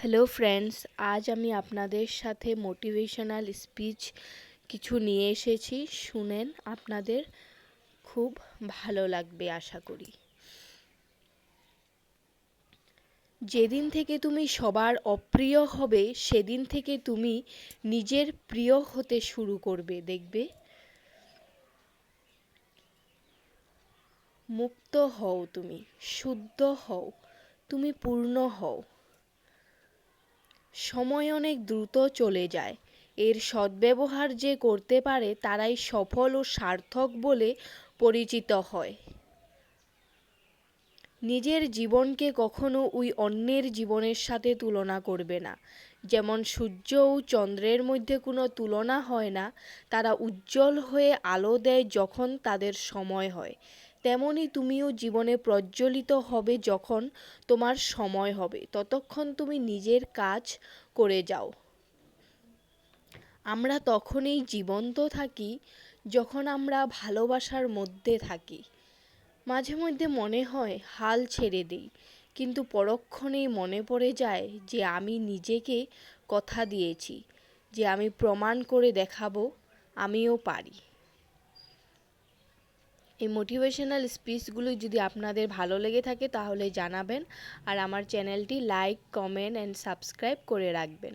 Hello friends আজ আমি আপনাদের সাথে মোটিভেশনাল স্পিচ কিছু নিয়ে এসেছি। শুনেন, আপনাদের খুব ভালো লাগবে, আশা করি। যেদিন থেকে তুমি সবার অপ্রিয় হবে, সেদিন থেকে তুমি নিজের প্রিয় হতে শুরু করবে, দেখবে? মুক্ত হও তুমি, শুদ্ধ হও, তুমি পূর্ণ হও। সময় অনেক দ্রুত চলে যায়। এর সদ্ব্যবহার যে করতে পারে তারাই সফল ও সার্থক বলে পরিচিত হয়। নিজের জীবনকে কখনো ওই অন্যের জীবনের সাথে তুলনা করবে না। যেমন সূর্য ও চন্দ্রের মধ্যে কোনো তুলনা হয় না, তারা উজ্জ্বল হয়ে আলো দেয় যখন তাদের সময় হয়। তেমনই তুমিও জীবনে প্রজ্বলিত হবে যখন তোমার সময় হবে। ততক্ষণ তুমি নিজের কাজ করে যাও। আমরা তখনই জীবন্ত থাকি যখন আমরা ভালোবাসার মধ্যে থাকি। মাঝে মধ্যে মনে হয়, হাল ছেড়ে দিই, কিন্তু পরক্ষণেই মনে পড়ে যায় যে আমি নিজেকে কথা দিয়েছি, যে আমি প্রমাণ করে দেখাবো, আমিও পারি। এই মোটিভেশনাল স্পিচগুলো যদি আপনাদের ভালো লেগে থাকে তাহলে জানাবেন আর আমার চ্যানেলটি লাইক কমেন্ট অ্যান্ড সাবস্ক্রাইব করে রাখবেন।